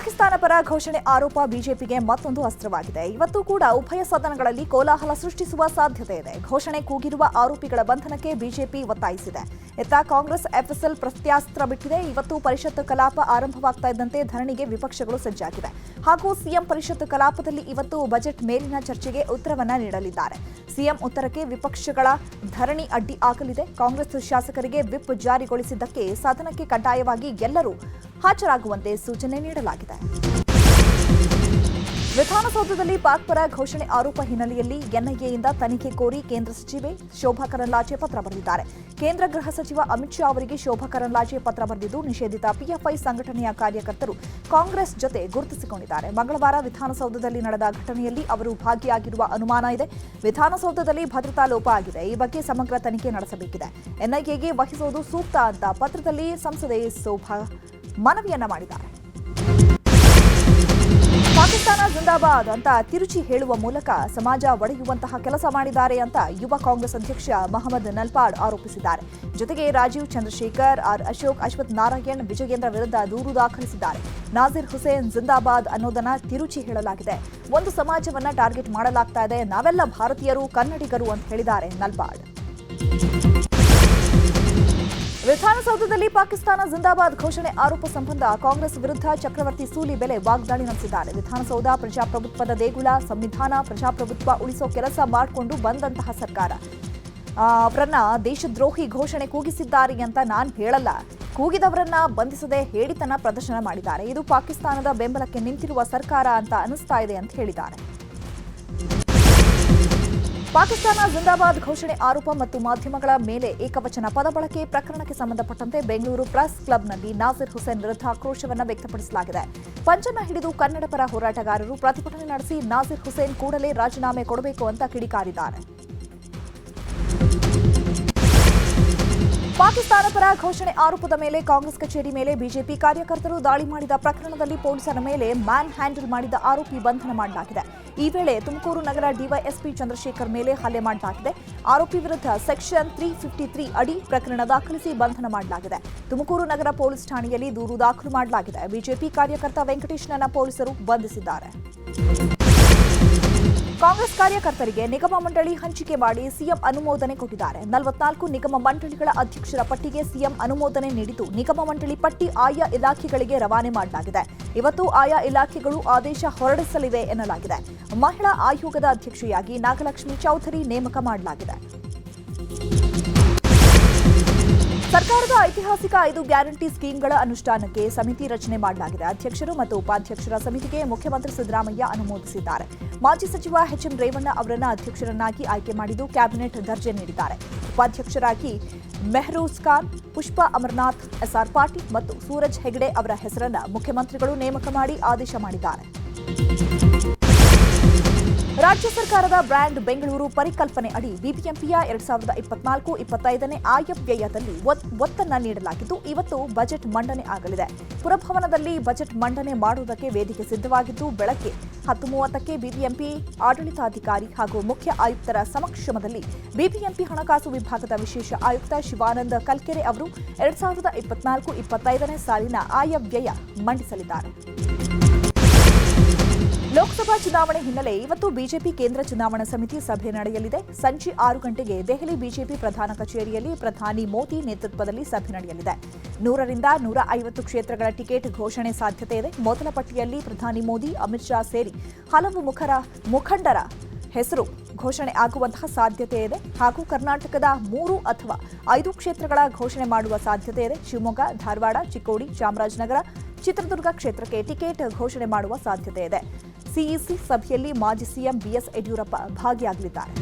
ಪಾಕಿಸ್ತಾನ ಪರ ಘೋಷಣೆ ಆರೋಪ ಬಿಜೆಪಿಗೆ ಮತ್ತೊಂದು ಅಸ್ತ್ರವಾಗಿದೆ. ಇವತ್ತು ಕೂಡ ಉಭಯ ಸದನಗಳಲ್ಲಿ ಕೋಲಾಹಲ ಸೃಷ್ಟಿಸುವ ಸಾಧ್ಯತೆ ಇದೆ. ಘೋಷಣೆ ಕೂಗಿರುವ ಆರೋಪಿಗಳ ಬಂಧನಕ್ಕೆ ಬಿಜೆಪಿ ಒತ್ತಾಯಿಸಿದೆ. ಇತ್ತ ಕಾಂಗ್ರೆಸ್ ಎಫ್ಎಸ್ಎಲ್ ಪ್ರತ್ಯಾಸ್ತ್ರ ಬಿಟ್ಟಿದೆ. ಇವತ್ತು ಪರಿಷತ್ ಕಲಾಪ ಆರಂಭವಾಗ್ತಾ ಇದ್ದಂತೆ ಧರಣಿಗೆ ವಿಪಕ್ಷಗಳು ಸಜ್ಜಾಗಿವೆ. ಹಾಗೂ ಸಿಎಂ ಪರಿಷತ್ ಕಲಾಪದಲ್ಲಿ ಇವತ್ತು ಬಜೆಟ್ ಮೇಲಿನ ಚರ್ಚೆಗೆ ಉತ್ತರವನ್ನ ನೀಡಲಿದ್ದಾರೆ. ಸಿಎಂ ಉತ್ತರಕ್ಕೆ ವಿಪಕ್ಷಗಳ ಧರಣಿ ಅಡ್ಡಿ ಆಗಲಿದೆ. ಕಾಂಗ್ರೆಸ್ ಶಾಸಕರಿಗೆ ವಿಪ್ ಜಾರಿಗೊಳಿಸಿದ್ದಕ್ಕೆ ಸದನಕ್ಕೆ ಕಡ್ಡಾಯವಾಗಿ ಎಲ್ಲರೂ ಹಾಜರಾಗುವಂತೆ ಸೂಚನೆ ನೀಡಲಾಗಿದೆ. ವಿಧಾನಸೌಧದಲ್ಲಿ ಪಾಕ್ ಪರ ಘೋಷಣೆ ಆರೋಪ ಹಿನ್ನೆಲೆಯಲ್ಲಿ ಎನ್ಐಎಯಿಂದ ತನಿಖೆ ಕೋರಿ ಕೇಂದ್ರ ಸಚಿವೆ ಶೋಭಾ ಕರಂದ್ಲಾಜೆ ಪತ್ರ ಬರೆದಿದ್ದಾರೆ. ಕೇಂದ್ರ ಗೃಹ ಸಚಿವ ಅಮಿತ್ ಶಾ ಅವರಿಗೆ ಶೋಭಾ ಕರಂದ್ಲಾಜೆ ಪತ್ರ ಬರೆದಿದ್ದು, ನಿಷೇಧಿತ ಪಿಎಫ್ಐ ಸಂಘಟನೆಯ ಕಾರ್ಯಕರ್ತರು ಕಾಂಗ್ರೆಸ್ ಜೊತೆ ಗುರುತಿಸಿಕೊಂಡಿದ್ದಾರೆ. ಮಂಗಳವಾರ ವಿಧಾನಸೌಧದಲ್ಲಿ ನಡೆದ ಘಟನೆಯಲ್ಲಿ ಅವರು ಭಾಗಿಯಾಗಿರುವ ಅನುಮಾನ ಇದೆ. ವಿಧಾನಸೌಧದಲ್ಲಿ ಭದ್ರತಾ ಲೋಪ ಆಗಿದೆ. ಈ ಬಗ್ಗೆ ಸಮಗ್ರ ತನಿಖೆ ನಡೆಸಬೇಕಿದೆ. ಎನ್ಐಎಗೆ ವಹಿಸುವುದು ಸೂಕ್ತ ಅಂತ ಪತ್ರದಲ್ಲಿ ಸಂಸದೆ ಶೋಭಾ ಮನವಿಯನ್ನ ಮಾಡಿದ್ದಾರೆ. ಪಾಕಿಸ್ತಾನ ಜಿಂದಾಬಾದ್ ಅಂತ ತಿರುಚಿ ಹೇಳುವ ಮೂಲಕ ಸಮಾಜ ಒಡೆಯುವಂತಹ ಕೆಲಸ ಮಾಡಿದ್ದಾರೆ ಅಂತ ಯುವ ಕಾಂಗ್ರೆಸ್ ಅಧ್ಯಕ್ಷ ಮಹಮ್ಮದ್ ನಲ್ಪಾಡ್ ಆರೋಪಿಸಿದ್ದಾರೆ. ಜೊತೆಗೆ ರಾಜೀವ್ ಚಂದ್ರಶೇಖರ್ ಆರ್ ಅಶೋಕ್ ಅಶ್ವಥ್ ನಾರಾಯಣ್ ವಿಜಯೇಂದ್ರ ವಿರುದ್ಧ ದೂರು ದಾಖಲಿಸಿದ್ದಾರೆ. ನಾಜಿರ್ ಹುಸೇನ್ ಜಿಂದಾಬಾದ್ ಅನ್ನೋದನ್ನ ತಿರುಚಿ ಹೇಳಲಾಗಿದೆ. ಒಂದು ಸಮಾಜವನ್ನ ಟಾರ್ಗೆಟ್ ಮಾಡಲಾಗ್ತಾ ಇದೆ. ನಾವೆಲ್ಲ ಭಾರತೀಯರು, ಕನ್ನಡಿಗರು ಅಂತ ಹೇಳಿದ್ದಾರೆ ನಲ್ಪಾಡ್ ವಿಧಾನಸೌಧದಲ್ಲಿ ಪಾಕಿಸ್ತಾನ ಜಿಂದಾಬಾದ್ ಘೋಷಣೆ ಆರೋಪ ಸಂಬಂಧ ಕಾಂಗ್ರೆಸ್ ವಿರುದ್ಧ ಚಕ್ರವರ್ತಿ ಸೂಲಿ ಬೆಲೆ ವಾಗ್ದಾಳಿ ನಡೆಸಿದ್ದಾರೆ. ವಿಧಾನಸೌಧ ಪ್ರಜಾಪ್ರಭುತ್ವದ ದೇಗುಲ, ಸಂವಿಧಾನ ಪ್ರಜಾಪ್ರಭುತ್ವ ಉಳಿಸೋ ಕೆಲಸ ಮಾಡಿಕೊಂಡು ಬಂದಂತಹ ಸರ್ಕಾರ. ಅವರನ್ನ ದೇಶದ್ರೋಹಿ ಘೋಷಣೆ ಕೂಗಿಸಿದ್ದಾರೆ ಅಂತ ನಾನು ಹೇಳಲ್ಲ. ಕೂಗಿದವರನ್ನ ಬಂಧಿಸದೆ ಹೇಳಿತನ ಪ್ರದರ್ಶನ ಮಾಡಿದ್ದಾರೆ. ಇದು ಪಾಕಿಸ್ತಾನದ ಬೆಂಬಲಕ್ಕೆ ನಿಂತಿರುವ ಸರ್ಕಾರ ಅಂತ ಅನಿಸ್ತಾ ಇದೆ ಅಂತ ಹೇಳಿದ್ದಾರೆ. ಪಾಕಿಸ್ತಾನ ಜಿಂದಾಬಾದ್ ಘೋಷಣೆ ಆರೋಪ ಮತ್ತು ಮಾಧ್ಯಮಗಳ ಮೇಲೆ ಏಕವಚನ ಪದ ಬಳಕೆ ಪ್ರಕರಣಕ್ಕೆ ಸಂಬಂಧಪಟ್ಟಂತೆ ಬೆಂಗಳೂರು ಪ್ರೆಸ್ ಕ್ಲಬ್ನಲ್ಲಿ ನಾಸಿರ್ ಹುಸೇನ್ ವಿರುದ್ಧ ಆಕ್ರೋಶವನ್ನು ವ್ಯಕ್ತಪಡಿಸಲಾಗಿದೆ. ಪಂಚನ ಹಿಡಿದು ಕನ್ನಡ ಪರ ಹೋರಾಟಗಾರರು ಪ್ರತಿಭಟನೆ ನಡೆಸಿ ನಾಸಿರ್ ಹುಸೇನ್ ಕೂಡಲೇ ರಾಜೀನಾಮೆ ಕೊಡಬೇಕು ಅಂತ ಕಿಡಿಕಾರಿದ್ದಾರೆ. ಪಾಕಿಸ್ತಾನ ಪರ ಘೋಷಣೆ ಆರೋಪದ ಮೇಲೆ ಕಾಂಗ್ರೆಸ್ ಕಚೇರಿ ಮೇಲೆ ಬಿಜೆಪಿ ಕಾರ್ಯಕರ್ತರು ದಾಳಿ ಮಾಡಿದ ಪ್ರಕರಣದಲ್ಲಿ ಪೊಲೀಸರ ಮೇಲೆ ಮ್ಯಾನ್ ಹ್ಯಾಂಡಲ್ ಮಾಡಿದ ಆರೋಪಿ ಬಂಧನ ಮಾಡಲಾಗಿದೆ. ಈ ವೇಳೆ ತುಮಕೂರು ನಗರ ಡಿವೈಎಸ್ಪಿ ಚಂದ್ರಶೇಖರ್ ಮೇಲೆ ಹಲ್ಲೆ ಮಾಡಲಾಗಿದೆ. ಆರೋಪಿ ವಿರುದ್ಧ ಸೆಕ್ಷನ್ ತ್ರೀ ಫಿಫ್ಟಿ ತ್ರೀ ಅಡಿ ಪ್ರಕರಣ ದಾಖಲಿಸಿ ಬಂಧನ ಮಾಡಲಾಗಿದೆ. ತುಮಕೂರು ನಗರ ಪೊಲೀಸ್ ಠಾಣೆಯಲ್ಲಿ ದೂರು ದಾಖಲು ಮಾಡಲಾಗಿದೆ. ಬಿಜೆಪಿ ಕಾರ್ಯಕರ್ತ ವೆಂಕಟೇಶ್ನನ್ನ ಪೊಲೀಸರು ಬಂಧಿಸಿದ್ದಾರೆ. ಕಾಂಗ್ರೆಸ್ ಕಾರ್ಯಕರ್ತರಿಗೆ ನಿಗಮ ಮಂಡಳಿ ಹಂಚಿಕೆ ಮಾಡಿ ಸಿಎಂ ಅನುಮೋದನೆ ಕೊಟ್ಟಿದ್ದಾರೆ. ನಲವತ್ನಾಲ್ಕು ನಿಗಮ ಮಂಡಳಿಗಳ ಅಧ್ಯಕ್ಷರ ಪಟ್ಟಿಗೆ ಸಿಎಂ ಅನುಮೋದನೆ ನೀಡಿದ್ದು ನಿಗಮ ಮಂಡಳಿ ಪಟ್ಟಿ ಆಯಾ ಇಲಾಖೆಗಳಿಗೆ ರವಾನೆ ಮಾಡಲಾಗಿದೆ. ಇವತ್ತು ಆಯಾ ಇಲಾಖೆಗಳು ಆದೇಶ ಹೊರಡಿಸಲಿವೆ ಎನ್ನಲಾಗಿದೆ. ಮಹಿಳಾ ಆಯೋಗದ ಅಧ್ಯಕ್ಷೆಯಾಗಿ ನಾಗಲಕ್ಷ್ಮಿ ಚೌಧರಿ ನೇಮಕ ಮಾಡಲಾಗಿದೆ. ಐತಿಹಾಸಿಕ ಐದು ಗ್ಯಾರಂಟಿ ಸ್ಕೀಮ್ಗಳ ಅನುಷ್ಠಾನಕ್ಕೆ ಸಮಿತಿ ರಚನೆ ಮಾಡಲಾಗಿದೆ. ಅಧ್ಯಕ್ಷರು ಮತ್ತು ಉಪಾಧ್ಯಕ್ಷರ ಸಮಿತಿಗೆ ಮುಖ್ಯಮಂತ್ರಿ ಸಿದ್ದರಾಮಯ್ಯ ಅನುಮೋದಿಸಿದ್ದಾರೆ. ಮಾಜಿ ಸಚಿವ ಎಚ್ಎಂ ರೇವಣ್ಣ ಅವರನ್ನು ಅಧ್ಯಕ್ಷರನ್ನಾಗಿ ಆಯ್ಕೆ ಮಾಡಿದ್ದು ಕ್ಯಾಬಿನೆಟ್ ದರ್ಜೆ ನೀಡಿದ್ದಾರೆ. ಉಪಾಧ್ಯಕ್ಷರಾಗಿ ಮೆಹರೂಸ್ ಖಾನ್, ಪುಷ್ಪ ಅಮರನಾಥ್, ಎಸ್ಆರ್ ಪಾಟೀಲ್ ಮತ್ತು ಸೂರಜ್ ಹೆಗಡೆ ಅವರ ಹೆಸರನ್ನು ಮುಖ್ಯಮಂತ್ರಿಗಳು ನೇಮಕ ಮಾಡಿ ಆದೇಶ ಮಾಡಿದ್ದಾರೆ. ರಾಜ್ಯ ಸರ್ಕಾರದ ಬ್ರ್ಯಾಂಡ್ ಬೆಂಗಳೂರು ಪರಿಕಲ್ಪನೆ ಅಡಿ ಬಿಬಿಎಂಪಿಯ ಎರಡ್ ಸಾವಿರದ ಇಪ್ಪತ್ನಾಲ್ಕು, ಇಪ್ಪತ್ತೈದನೇ ಆಯವ್ಯಯದಲ್ಲಿ ಒತ್- ಒತ್ತನ್ನ ನೀಡಲಾಗಿದ್ದು, ಇವತ್ತು ಬಜೆಟ್ ಮಂಡನೆ ಆಗಲಿದೆ. ಪುರಭವನದಲ್ಲಿ ಬಜೆಟ್ ಮಂಡನೆ ಮಾಡುವುದಕ್ಕೆ ವೇದಿಕೆ ಸಿದ್ಧವಾಗಿದ್ದು, ಬೆಳಗ್ಗೆ ಹತ್ತು ಮೂವತ್ತಕ್ಕೆ ಬಿಬಿಎಂಪಿ ಆಡಳಿತಾಧಿಕಾರಿ ಹಾಗೂ ಮುಖ್ಯ ಆಯುಕ್ತರ ಸಮಕ್ಷಮದಲ್ಲಿ ಬಿಬಿಎಂಪಿ ಹಣಕಾಸು ವಿಭಾಗದ ವಿಶೇಷ ಆಯುಕ್ತ ಶಿವಾನಂದ ಕಲ್ಕೆರೆ ಅವರು ಎರಡ್ ಸಾವಿರದ ಇಪ್ಪತ್ನಾಲ್ಕು, ಇಪ್ಪತ್ತೈದನೇ ಸಾಲಿನ ಆಯವ್ಯಯ ಮಂಡಿಸಲಿದ್ದಾರೆ. ಲೋಕಸಭಾ ಚುನಾವಣೆ ಹಿನ್ನೆಲೆ ಇವತ್ತು ಬಿಜೆಪಿ ಕೇಂದ್ರ ಚುನಾವಣಾ ಸಮಿತಿ ಸಭೆ ನಡೆಯಲಿದೆ. ಸಂಜೆ ಆರು ಗಂಟೆಗೆ ದೆಹಲಿ ಬಿಜೆಪಿ ಪ್ರಧಾನ ಕಚೇರಿಯಲ್ಲಿ ಪ್ರಧಾನಿ ಮೋದಿ ನೇತೃತ್ವದಲ್ಲಿ ಸಭೆ ನಡೆಯಲಿದೆ. ನೂರರಿಂದ ನೂರ ಐವತ್ತು ಕ್ಷೇತ್ರಗಳ ಟಿಕೆಟ್ ಘೋಷಣೆ ಸಾಧ್ಯತೆ ಇದೆ. ಮೊದಲ ಪಟ್ಟಿಯಲ್ಲಿ ಪ್ರಧಾನಿ ಮೋದಿ, ಅಮಿತ್ ಶಾ ಸೇರಿ ಹಲವು ಮುಖರ, ಮುಖಂಡರ ಹೆಸರು ಘೋಷಣೆ ಆಗುವಂತಹ ಸಾಧ್ಯತೆ ಇದೆ. ಹಾಗೂ ಕರ್ನಾಟಕದ ಮೂರು ಅಥವಾ ಐದು ಕ್ಷೇತ್ರಗಳ ಘೋಷಣೆ ಮಾಡುವ ಸಾಧ್ಯತೆ ಇದೆ. ಶಿವಮೊಗ್ಗ, ಧಾರವಾಡ, ಚಿಕ್ಕೋಡಿ, ಚಾಮರಾಜನಗರ, ಚಿತ್ರದುರ್ಗ ಕ್ಷೇತ್ರಕ್ಕೆ ಟಿಕೆಟ್ ಘೋಷಣೆ ಮಾಡುವ ಸಾಧ್ಯತೆ ಇದೆ. ಸಿಇಸಿ ಸಭೆಯಲ್ಲಿ ಮಾಜಿ ಸಿಎಂ ಬಿಎಸ್ ಯಡಿಯೂರಪ್ಪ ಭಾಗಿಯಾಗಲಿದ್ದಾರೆ.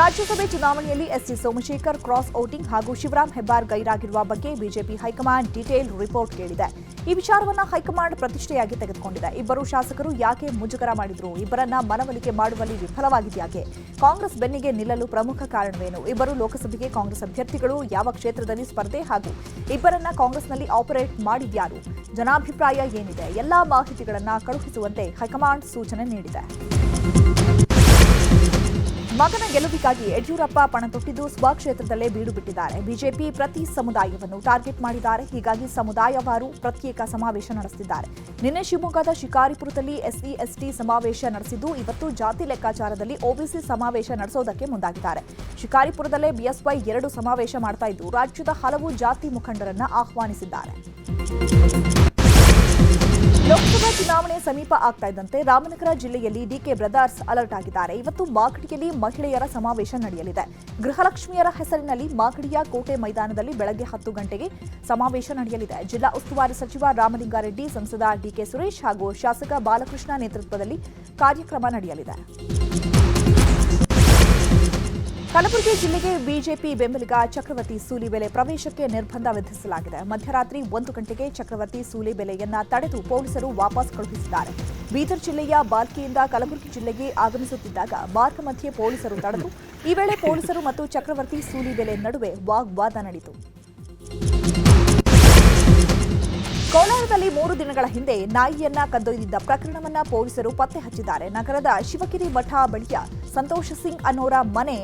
ರಾಜ್ಯಸಭೆ ಚುನಾವಣೆಯಲ್ಲಿ ಎಸ್ಟಿ ಸೋಮಶೇಖರ್, ಕ್ರಾಸ್ ಔಟಿಂಗ್ ಹಾಗೂ ಶಿವರಾಂ ಹೆಬ್ಬಾರ್ ಗೈರಾಗಿರುವ ಬಗ್ಗೆ ಬಿಜೆಪಿ ಹೈಕಮಾಂಡ್ ಡೀಟೇಲ್ ರಿಪೋರ್ಟ್ ಕೇಳಿದೆ. ಈ ವಿಚಾರವನ್ನ ಹೈಕಮಾಂಡ್ ಪ್ರತಿಷ್ಠೆಯಾಗಿ ತೆಗೆದುಕೊಂಡಿದೆ. ಇಬ್ಬರು ಶಾಸಕರು ಯಾಕೆ ಮುಜುಗರ ಮಾಡಿದ್ರು? ಇಬ್ಬರನ್ನ ಮನವೊಲಿಕೆ ಮಾಡುವಲ್ಲಿ ವಿಫಲವಾಗಿದ್ಯಾಕೆ ಕಾಂಗ್ರೆಸ್ ಬೆನ್ನಿಗೆ ನಿಲ್ಲಲು ಪ್ರಮುಖ ಕಾರಣವೇನು? ಇಬ್ಬರು ಲೋಕಸಭೆಗೆ ಕಾಂಗ್ರೆಸ್ ಅಭ್ಯರ್ಥಿಗಳು ಯಾವ ಕ್ಷೇತ್ರದಲ್ಲಿ ಸ್ಪರ್ಧೆ ಹಾಗೂ ಇಬ್ಬರನ್ನ ಕಾಂಗ್ರೆಸ್ನಲ್ಲಿ ಆಪರೇಟ್ ಮಾಡಿದ್ಯಾರು ಜನಾಭಿಪ್ರಾಯ ಏನಿದೆ? ಎಲ್ಲಾ ಮಾಹಿತಿಗಳನ್ನ ಕಳುಹಿಸುವಂತೆ ಹೈಕಮಾಂಡ್ ಸೂಚನೆ ನೀಡಿದೆ. ಮಗನ ಗೆಲುವಿಗಾಗಿ ಯಡಿಯೂರಪ್ಪ ಪಣ ತೊಟ್ಟಿದ್ದು ಸ್ವಕ್ಷೇತ್ರದಲ್ಲೇ ಬೀಡು ಬಿಟ್ಟಿದ್ದಾರೆ. ಬಿಜೆಪಿ ಪ್ರತಿ ಸಮುದಾಯವನ್ನು ಟಾರ್ಗೆಟ್ ಮಾಡಿದ್ದಾರೆ. ಹೀಗಾಗಿ ಸಮುದಾಯವಾರು ಪ್ರತ್ಯೇಕ ಸಮಾವೇಶ ನಡೆಸಿದ್ದಾರೆ ನಿನ್ನೆ ಶಿವಮೊಗ್ಗದ ಶಿಕಾರಿಪುರದಲ್ಲಿ ಎಸ್ಸಿ, ಎಸ್ಟಿ ಸಮಾವೇಶ ನಡೆಸಿದ್ದು, ಇವತ್ತು ಜಾತಿ ಲೆಕ್ಕಾಚಾರದಲ್ಲಿ ಒಬಿಸಿ ಸಮಾವೇಶ ನಡೆಸೋದಕ್ಕೆ ಮುಂದಾಗಿದ್ದಾರೆ. ಶಿಕಾರಿಪುರದಲ್ಲೇ ಬಿಎಸ್ವೈ ಎರಡು ಸಮಾವೇಶ ಮಾಡ್ತಾ ಇದ್ದು, ರಾಜ್ಯದ ಹಲವು ಜಾತಿ ಮುಖಂಡರನ್ನ ಆಹ್ವಾನಿಸಿದ್ದಾರೆ. ಲೋಕಸಭಾ ಚುನಾವಣೆ ಸಮೀಪ ಆಗ್ತಾ ಇದ್ದಂತೆ ರಾಮನಗರ ಜಿಲ್ಲೆಯಲ್ಲಿ ಡಿಕೆ ಬ್ರದರ್ಸ್ ಅಲರ್ಟ್ ಆಗಿದ್ದಾರೆ. ಇವತ್ತು ಮಾಗಡಿಯಲ್ಲಿ ಮಹಿಳೆಯರ ಸಮಾವೇಶ ನಡೆಯಲಿದೆ. ಗೃಹಲಕ್ಷ್ಮಿಯರ ಹೆಸರಿನಲ್ಲಿ ಮಾಗಡಿಯ ಕೋಟೆ ಮೈದಾನದಲ್ಲಿ ಬೆಳಗ್ಗೆ ಹತ್ತು ಗಂಟೆಗೆ ಸಮಾವೇಶ ನಡೆಯಲಿದೆ. ಜಿಲ್ಲಾ ಉಸ್ತುವಾರಿ ಸಚಿವ ರಾಮಲಿಂಗಾರೆಡ್ಡಿ, ಸಂಸದ ಡಿಕೆ ಸುರೇಶ್ ಹಾಗೂ ಶಾಸಕ ಬಾಲಕೃಷ್ಣ ನೇತೃತ್ವದಲ್ಲಿ ಕಾರ್ಯಕ್ರಮ ನಡೆಯಲಿದೆ. ಕಲಬುರಗಿ ಜಿಲ್ಲೆಗೆ ಬಿಜೆಪಿ ಬೆಂಬಲಿಗ ಚಕ್ರವರ್ತಿ ಸೂಲಿಬೆಲೆ ಪ್ರವೇಶಕ್ಕೆ ನಿರ್ಬಂಧ ವಿಧಿಸಲಾಗಿದೆ. ಮಧ್ಯರಾತ್ರಿ ಒಂದು ಗಂಟೆಗೆ ಚಕ್ರವರ್ತಿ ಸೂಲಿಬೆಲೆಯನ್ನ ತಡೆದು ಪೊಲೀಸರು ವಾಪಸ್ ಕಳುಹಿಸಿದ್ದಾರೆ. ಬೀದರ್ ಜಿಲ್ಲೆಯ ಬಾಲ್ಕಿಯಿಂದ ಕಲಬುರಗಿ ಜಿಲ್ಲೆಗೆ ಆಗಮಿಸುತ್ತಿದ್ದಾಗ ಮಾರ್ಗ ಮಧ್ಯೆ ಪೊಲೀಸರು ತಡೆದು, ಈ ವೇಳೆ ಪೊಲೀಸರು ಮತ್ತು ಚಕ್ರವರ್ತಿ ಸೂಲಿಬೆಲೆ ನಡುವೆ ವಾಗ್ವಾದ ನಡೆಯಿತು ಕೋಲಾರದಲ್ಲಿ ಮೂರು ದಿನಗಳ ಹಿಂದೆ ನಾಯಿಯನ್ನ ಕದ್ದೊಯ್ದಿದ್ದ ಪ್ರಕರಣವನ್ನ ಪೊಲೀಸರು ಪತ್ತೆ ಹಚ್ಚಿದ್ದಾರೆ. ನಗರದ ಶಿವಗಿರಿ ಮಠ ಬಳಿಯ ಸಂತೋಷ್ ಸಿಂಗ್ ಅನ್ನೋರ ಮನೆ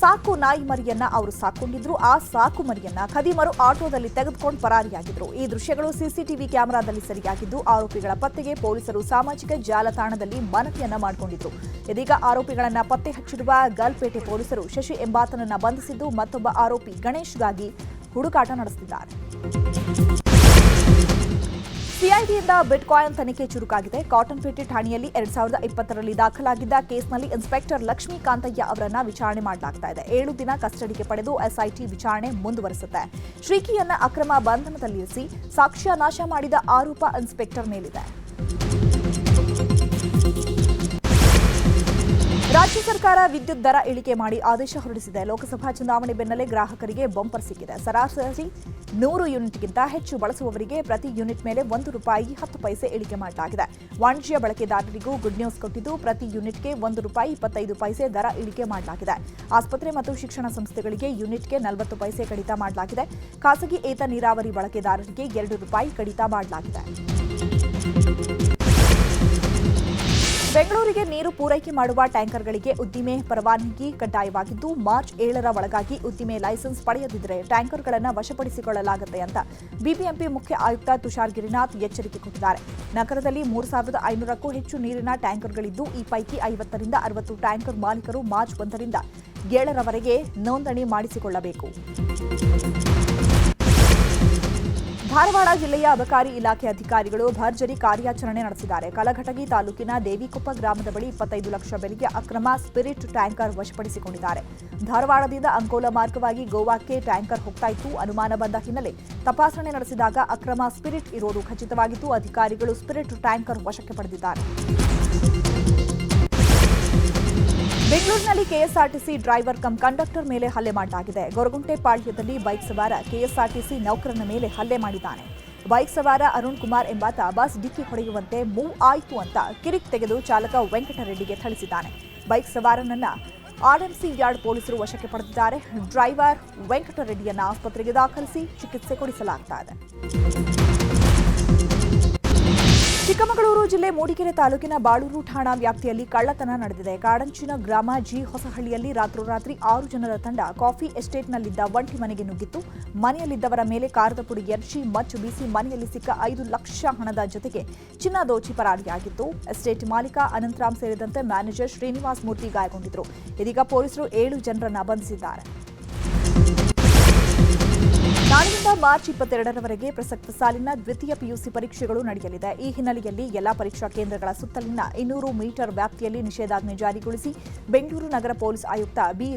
ಸಾಕು ನಾಯಿ ಮರಿಯನ್ನ ಅವರು ಸಾಕೊಂಡಿದ್ರು, ಆ ಸಾಕು ಮರಿಯನ್ನ ಖದೀಮರು ಆಟೋದಲ್ಲಿ ತೆಗೆದುಕೊಂಡು ಪರಾರಿಯಾಗಿದ್ರು. ಈ ದೃಶ್ಯಗಳು ಸಿಸಿಟಿವಿ ಕ್ಯಾಮೆರಾದಲ್ಲಿ ಸರಿಯಾಗಿದ್ದು, ಆರೋಪಿಗಳ ಪತ್ತೆಗೆ ಪೊಲೀಸರು ಸಾಮಾಜಿಕ ಜಾಲತಾಣದಲ್ಲಿ ಮನವಿಯನ್ನ ಮಾಡಿಕೊಂಡಿದ್ರು. ಇದೀಗ ಆರೋಪಿಗಳನ್ನ ಪತ್ತೆ ಹಚ್ಚಿರುವ ಗಲ್ಪೇಟೆ ಪೊಲೀಸರು ಶಶಿ ಎಂಬಾತನನ್ನ ಬಂಧಿಸಿದ್ದು, ಮತ್ತೊಬ್ಬ ಆರೋಪಿ ಗಣೇಶ್ಗಾಗಿ ಹುಡುಕಾಟ ನಡೆಸುತ್ತಿದ್ದಾರೆ ಸಿಐಡಿಯಿಂದ ಬಿಟ್ಕಾಯಿನ್ ತನಿಖೆ ಚುರುಕಾಗಿದೆ. ಕಾಟನ್ ಪೇಟೆ ಠಾಣೆಯಲ್ಲಿ ಎರಡ್ ಸಾವಿರದ ಇಪ್ಪತ್ತರಲ್ಲಿ ದಾಖಲಾಗಿದ್ದ ಕೇಸ್ನಲ್ಲಿ ಇನ್ಸ್ಪೆಕ್ಟರ್ ಲಕ್ಷ್ಮೀಕಾಂತಯ್ಯ ಅವರನ್ನ ವಿಚಾರಣೆ ಮಾಡಲಾಗ್ತಾ ಇದೆ. ಏಳು ದಿನ ಕಸ್ಟಡಿಗೆ ಪಡೆದು ಎಸ್ಐಟಿ ವಿಚಾರಣೆ ಮುಂದುವರೆಸುತ್ತೆ. ಶ್ರೀಕಿಯನ್ನ ಅಕ್ರಮ ಬಂಧನದಲ್ಲಿರಿಸಿ ಸಾಕ್ಷ್ಯ ನಾಶ ಮಾಡಿದ ಆರೋಪ ಇನ್ಸ್ಪೆಕ್ಟರ್ ಮೇಲಿದೆ. ರಾಜ್ಯ ಸರ್ಕಾರ ವಿದ್ಯುತ್ ದರ ಇಳಿಕೆ ಮಾಡಿ ಆದೇಶ ಹೊರಡಿಸಿದೆ. ಲೋಕಸಭಾ ಚುನಾವಣೆ ಬೆನ್ನಲ್ಲೇ ಗ್ರಾಹಕರಿಗೆ ಬಂಪರ್ ಸಿಕ್ಕಿದೆ. ಸರಾಸರಿ ನೂರು ಯೂನಿಟ್ಗಿಂತ ಹೆಚ್ಚು ಬಳಸುವವರಿಗೆ ಪ್ರತಿ ಯೂನಿಟ್ ಮೇಲೆ ಒಂದು ರೂಪಾಯಿ ಹತ್ತು ಪೈಸೆ ಇಳಿಕೆ ಮಾಡಲಾಗಿದೆ. ವಾಣಿಜ್ಯ ಬಳಕೆದಾರರಿಗೂ ಗುಡ್ ನ್ಯೂಸ್ ಕೊಟ್ಟಿದ್ದು, ಪ್ರತಿ ಯೂನಿಟ್ಗೆ ಒಂದು ರೂಪಾಯಿ ಇಪ್ಪತ್ತೈದು ಪೈಸೆ ದರ ಇಳಿಕೆ ಮಾಡಲಾಗಿದೆ. ಆಸ್ಪತ್ರೆ ಮತ್ತು ಶಿಕ್ಷಣ ಸಂಸ್ಥೆಗಳಿಗೆ ಯೂನಿಟ್ಗೆ ನಲವತ್ತು ಪೈಸೆ ಕಡಿತ ಮಾಡಲಾಗಿದೆ. ಖಾಸಗಿ ಏತ ನೀರಾವರಿ ಬಳಕೆದಾರರಿಗೆ ಎರಡು ರೂಪಾಯಿ ಕಡಿತ ಮಾಡಲಾಗಿದೆ. ಬೆಂಗಳೂರಿಗೆ ನೀರು ಪೂರೈಕೆ ಮಾಡುವ ಟ್ಯಾಂಕರ್ಗಳಿಗೆ ಉದ್ದಿಮೆ ಪರವಾನಗಿ ಕಡ್ಡಾಯವಾಗಿದ್ದು, ಮಾರ್ಚ್ ಏಳರ ಒಳಗಾಗಿ ಉದ್ದಿಮೆ ಲೈಸೆನ್ಸ್ ಪಡೆಯದಿದ್ದರೆ ಟ್ಯಾಂಕರ್ಗಳನ್ನು ವಶಪಡಿಸಿಕೊಳ್ಳಲಾಗುತ್ತೆ ಅಂತ ಬಿಬಿಎಂಪಿ ಮುಖ್ಯ ಆಯುಕ್ತ ತುಷಾರ್ ಗಿರಿನಾಥ್ ಎಚ್ಚರಿಕೆ ಕೊಟ್ಟಿದ್ದಾರೆ. ನಗರದಲ್ಲಿ ಮೂರು ಸಾವಿರದ ಐನೂರಕ್ಕೂ ಹೆಚ್ಚು ನೀರಿನ ಟ್ಯಾಂಕರ್ಗಳಿದ್ದು, ಈ ಪೈಕಿ ಐವತ್ತರಿಂದ ಅರವತ್ತು ಟ್ಯಾಂಕರ್ ಮಾಲೀಕರು ಮಾರ್ಚ್ ಒಂದರಿಂದ ಏಳರವರೆಗೆ ನೋಂದಣಿ ಮಾಡಿಸಿಕೊಳ್ಳಬೇಕು. ಧಾರವಾಡ ಜಿಲ್ಲೆಯ ಅಬಕಾರಿ ಇಲಾಖೆ ಅಧಿಕಾರಿಗಳು ಭರ್ಜರಿ ಕಾರ್ಯಾಚರಣೆ ನಡೆಸಿದ್ದಾರೆ. ಕಲಘಟಗಿ ತಾಲೂಕಿನ ದೇವಿಕೊಪ್ಪ ಗ್ರಾಮದ ಬಳಿ ಇಪ್ಪತ್ತೈದು ಲಕ್ಷ ಬೆಲೆಗೆ ಅಕ್ರಮ ಸ್ಪಿರಿಟ್ ಟ್ಯಾಂಕರ್ ವಶಪಡಿಸಿಕೊಂಡಿದ್ದಾರೆ. ಧಾರವಾಡದಿಂದ ಅಂಕೋಲ ಮಾರ್ಗವಾಗಿ ಗೋವಾಕ್ಕೆ ಟ್ಯಾಂಕರ್ ಹೋಗ್ತಾ ಇತ್ತು ಅನುಮಾನ ಬಂದ ಹಿನ್ನೆಲೆ ತಪಾಸಣೆ ನಡೆಸಿದಾಗ ಅಕ್ರಮ ಸ್ಪಿರಿಟ್ ಇರೋದು ಖಚಿತವಾಗಿದ್ದು ಅಧಿಕಾರಿಗಳು ಸ್ಪಿರಿಟ್ ಟ್ಯಾಂಕರ್ ವಶಕ್ಕೆ ಪಡೆದಿದ್ದಾರೆ. ಬೆಂಗಳೂರಿನಲ್ಲಿ ಕೆಎಸ್ಆರ್ಟಿಸಿ ಡ್ರೈವರ್ ಕಮ್ ಕಂಡಕ್ಟರ್ ಮೇಲೆ ಹಲ್ಲೆ ಮಾಡಲಾಗಿದೆ. ಗೊರಗುಂಟೆ ಪಾಳ್ಯದಲ್ಲಿ ಬೈಕ್ ಸವಾರ ಕೆಎಸ್ಆರ್ಟಿಸಿ ನೌಕರನ ಮೇಲೆ ಹಲ್ಲೆ ಮಾಡಿದ್ದಾನೆ. ಬೈಕ್ ಸವಾರ ಅರುಣ್ ಕುಮಾರ್ ಎಂಬಾತ ಬಸ್ ಡಿಕ್ಕಿ ಹೊಡೆಯುವಂತೆ ಮೂವ್ ಆಯಿತು ಅಂತ ಕಿರಿಕ್ ತೆಗೆದು ಚಾಲಕ ವೆಂಕಟರೆಡ್ಡಿಗೆ ಥಳಿಸಿದ್ದಾನೆ. ಬೈಕ್ ಸವಾರನನ್ನ ಆರ್ಎಂಸಿ ಯಾರ್ಡ್ ಪೊಲೀಸರು ವಶಕ್ಕೆ ಪಡೆದಿದ್ದಾರೆ. ಡ್ರೈವರ್ ವೆಂಕಟರೆಡ್ಡಿಯನ್ನ ಆಸ್ಪತ್ರೆಗೆ ದಾಖಲಿಸಿ ಚಿಕಿತ್ಸೆ ಕೊಡಿಸಲಾಗ್ತಾ ಇದೆ. ಚಿಕ್ಕಮಗಳೂರು ಜಿಲ್ಲೆ ಮೂಡಿಗೆರೆ ತಾಲೂಕಿನ ಬಾಳೂರು ಠಾಣಾ ವ್ಯಾಪ್ತಿಯಲ್ಲಿ ಕಳ್ಳತನ ನಡೆದಿದೆ. ಕಾಡಂಚಿನ ಗ್ರಾಮ ಜಿ ಹೊಸಹಳ್ಳಿಯಲ್ಲಿ ರಾತ್ರೋರಾತ್ರಿ ಆರು ಜನರ ತಂಡ ಕಾಫಿ ಎಸ್ಟೇಟ್ನಲ್ಲಿದ್ದ ಒಂಟಿ ಮನೆಗೆ ನುಗ್ಗಿತ್ತು. ಮನೆಯಲ್ಲಿದ್ದವರ ಮೇಲೆ ಕಾರದ ಪುಡಿ ಎರಚಿ ಮಚ್ಚು ಬೀಸಿ ಮನೆಯಲ್ಲಿ ಸಿಕ್ಕ ಐದು ಲಕ್ಷ ಹಣದ ಜೊತೆಗೆ ಚಿನ್ನ ದೋಚಿ ಪರಾರಿಯಾಗಿತ್ತು. ಎಸ್ಟೇಟ್ ಮಾಲೀಕ ಅನಂತರಾಮ್ ಸೇರಿದಂತೆ ಮ್ಯಾನೇಜರ್ ಶ್ರೀನಿವಾಸ್ ಮೂರ್ತಿ ಗಾಯಗೊಂಡಿದ್ದರು. ಇದೀಗ ಪೊಲೀಸರು ಏಳು ಜನರನ್ನು ಬಂಧಿಸಿದ್ದಾರೆ. ನಾಳೆಯಿಂದ ಮಾರ್ಚ್ ಇಪ್ಪತ್ತೆರಡರವರೆಗೆ ಪ್ರಸಕ್ತ ಸಾಲಿನ ದ್ವಿತೀಯ ಪಿಯುಸಿ ಪರೀಕ್ಷೆಗಳು ನಡೆಯಲಿದೆ. ಈ ಹಿನ್ನೆಲೆಯಲ್ಲಿ ಎಲ್ಲಾ ಪರೀಕ್ಷಾ ಕೇಂದ್ರಗಳ ಸುತ್ತಲಿನ ಇನ್ನೂರು ಮೀಟರ್ ವ್ಯಾಪ್ತಿಯಲ್ಲಿ ನಿಷೇಧಾಜ್ಞೆ ಜಾರಿಗೊಳಿಸಿ ಬೆಂಗಳೂರು ನಗರ ಪೊಲೀಸ್ ಆಯುಕ್ತ ಬಿ.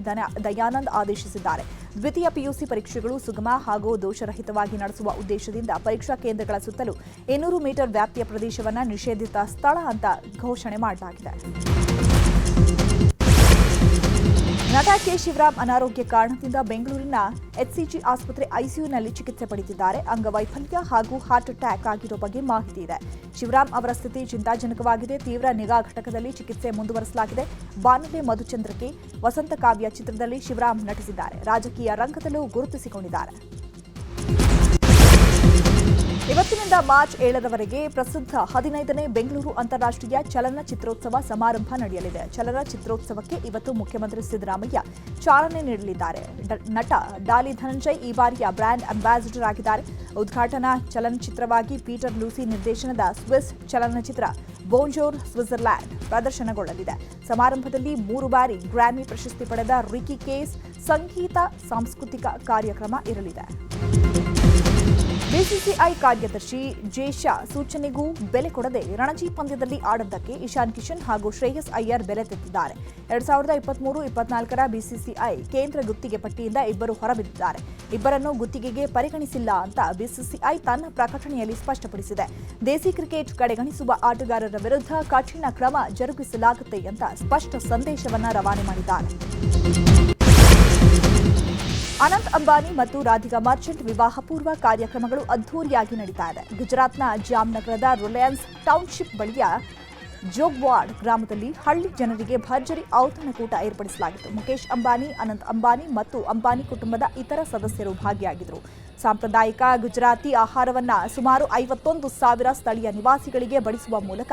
ದಯಾನಂದ್ ಆದೇಶಿಸಿದ್ದಾರೆ. ದ್ವಿತೀಯ ಪಿಯುಸಿ ಪರೀಕ್ಷೆಗಳು ಸುಗಮ ಹಾಗೂ ದೋಷರಹಿತವಾಗಿ ನಡೆಸುವ ಉದ್ದೇಶದಿಂದ ಪರೀಕ್ಷಾ ಕೇಂದ್ರಗಳ ಸುತ್ತಲೂ ಇನ್ನೂರು ಮೀಟರ್ ವ್ಯಾಪ್ತಿಯ ಪ್ರದೇಶವನ್ನು ನಿಷೇಧಿತ ಸ್ಥಳ ಅಂತ ಘೋಷಣೆ ಮಾಡಲಾಗಿದೆ. ನಟ ಕೆ. ಶಿವರಾಮ್ ಅನಾರೋಗ್ಯ ಕಾರಣದಿಂದ ಬೆಂಗಳೂರಿನ ಎಚ್ಸಿಜಿ ಆಸ್ಪತ್ರೆ ಐಸಿಯುನಲ್ಲಿ ಚಿಕಿತ್ಸೆ ಪಡೆದಿದ್ದಾರೆ. ಅಂಗವೈಫಲ್ಯ ಹಾಗೂ ಹಾರ್ಟ್ ಅಟ್ಯಾಕ್ ಆಗಿರೋ ಬಗ್ಗೆ ಮಾಹಿತಿ ಇದೆ. ಶಿವರಾಮ್ ಅವರ ಸ್ಥಿತಿ ಚಿಂತಾಜನಕವಾಗಿದೆ. ತೀವ್ರ ನಿಗಾ ಘಟಕದಲ್ಲಿ ಚಿಕಿತ್ಸೆ ಮುಂದುವರೆಸಲಾಗಿದೆ. ಬಾನುಲೆ ಮಧುಚಂದ್ರಕ್ಕೆ ವಸಂತ ಕಾವ್ಯ ಚಿತ್ರದಲ್ಲಿ ಶಿವರಾಮ್ ನಟಿಸಿದ್ದಾರೆ. ರಾಜಕೀಯ ರಂಗದಲ್ಲೂ ಗುರುತಿಸಿಕೊಂಡಿದ್ದಾರೆ. ಇವತ್ತಿನಿಂದ ಮಾರ್ಚ್ ಏಳರವರೆಗೆ ಪ್ರಸಿದ್ಧ ಹದಿನೈದನೇ ಬೆಂಗಳೂರು ಅಂತಾರಾಷ್ಟ್ರೀಯ ಚಲನಚಿತ್ರೋತ್ಸವ ಸಮಾರಂಭ ನಡೆಯಲಿದೆ. ಚಲನಚಿತ್ರೋತ್ಸವಕ್ಕೆ ಇವತ್ತು ಮುಖ್ಯಮಂತ್ರಿ ಸಿದ್ದರಾಮಯ್ಯ ಚಾಲನೆ ನೀಡಲಿದ್ದಾರೆ. ನಟ ಡಾಲಿ ಧನಂಜಯ್ ಈ ಬಾರಿಯ ಬ್ರ್ಯಾಂಡ್ ಅಂಬಾಸಿಡರ್ ಆಗಿದ್ದಾರೆ. ಉದ್ಘಾಟನಾ ಚಲನಚಿತ್ರವಾಗಿ ಪೀಟರ್ ಲೂಸಿ ನಿರ್ದೇಶನದ ಸ್ವಿಸ್ ಚಲನಚಿತ್ರ ಬೋಂಜೋರ್, ಸ್ವಿಟ್ಜರ್ಲ್ಯಾಂಡ್ ಪ್ರದರ್ಶನಗೊಳ್ಳಲಿದೆ. ಸಮಾರಂಭದಲ್ಲಿ ಮೂರು ಬಾರಿ ಗ್ರಾಮಿ ಪ್ರಶಸ್ತಿ ಪಡೆದ ರಿಕಿ ಕೇಸ್ ಸಂಗೀತ, ಸಾಂಸ್ಕೃತಿಕ ಕಾರ್ಯಕ್ರಮ ಇರಲಿದೆ. ಬಿಸಿಸಿಐ ಕಾರ್ಯದರ್ಶಿ ಜೇಷಾ ಸೂಚನೆಗೂ ಬೆಲೆ ಕೊಡದೆ ರಣಜಿ ಪಂದ್ಯದಲ್ಲಿ ಆಡದ್ದಕ್ಕೆ ಇಶಾನ್ ಕಿಶನ್ ಹಾಗೂ ಶ್ರೇಯಸ್ ಅಯ್ಯರ್ ಬೆಲೆ ತೆತ್ತಿದ್ದಾರೆ. ಎರಡ್ ಸಾವಿರದ ಇಪ್ಪತ್ಮೂರು, ಇಪ್ಪತ್ನಾಲ್ಕರ ಬಿಸಿಸಿಐ ಕೇಂದ್ರ ಗುತ್ತಿಗೆ ಪಟ್ಟಿಯಿಂದ ಇಬ್ಬರು ಹೊರಬಿದ್ದಿದ್ದಾರೆ. ಇಬ್ಬರನ್ನು ಗುತ್ತಿಗೆಗೆ ಪರಿಗಣಿಸಿಲ್ಲ ಅಂತ ಬಿಸಿಸಿಐ ತನ್ನ ಪ್ರಕಟಣೆಯಲ್ಲಿ ಸ್ಪಷ್ಟಪಡಿಸಿದೆ. ದೇಸಿ ಕ್ರಿಕೆಟ್ ಕಡೆಗಣಿಸುವ ಆಟಗಾರರ ವಿರುದ್ಧ ಕಠಿಣ ಕ್ರಮ ಜರುಗಿಸಲಾಗುತ್ತೆ ಅಂತ ಸ್ಪಷ್ಟ ಸಂದೇಶವನ್ನ ರವಾನೆ ಮಾಡಿದ್ದಾರೆ. ಅನಂತ್ ಅಂಬಾನಿ ಮತ್ತು ರಾಧಿಕಾ ಮರ್ಚೆಂಟ್ ವಿವಾಹ ಪೂರ್ವ ಕಾರ್ಯಕ್ರಮಗಳು ಅದ್ಧೂರಿಯಾಗಿ ನಡೀತಾ ಇದೆ. ಗುಜರಾತ್ನ ಜಾಮ್ನಗರದ ರಿಲಯನ್ಸ್ ಟೌನ್ಶಿಪ್ ಬಳಿಯ ಜೋಗ್ವಾಡ್ ಗ್ರಾಮದಲ್ಲಿ ಹಳ್ಳಿ ಜನರಿಗೆ ಭರ್ಜರಿ ಔತಣಕೂಟ ಏರ್ಪಡಿಸಲಾಗಿತ್ತು. ಮುಖೇಶ್ ಅಂಬಾನಿ, ಅನಂತ್ ಅಂಬಾನಿ ಮತ್ತು ಅಂಬಾನಿ ಕುಟುಂಬದ ಇತರ ಸದಸ್ಯರು ಭಾಗಿಯಾಗಿದ್ದರು. ಸಾಂಪ್ರದಾಯಿಕ ಗುಜರಾತಿ ಆಹಾರವನ್ನ ಸುಮಾರು ಐವತ್ತೊಂದು ಸಾವಿರ ಸ್ಥಳೀಯ ನಿವಾಸಿಗಳಿಗೆ ಬಡಿಸುವ ಮೂಲಕ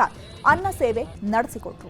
ಅನ್ನ ಸೇವೆ ನಡೆಸಿಕೊಟ್ರು.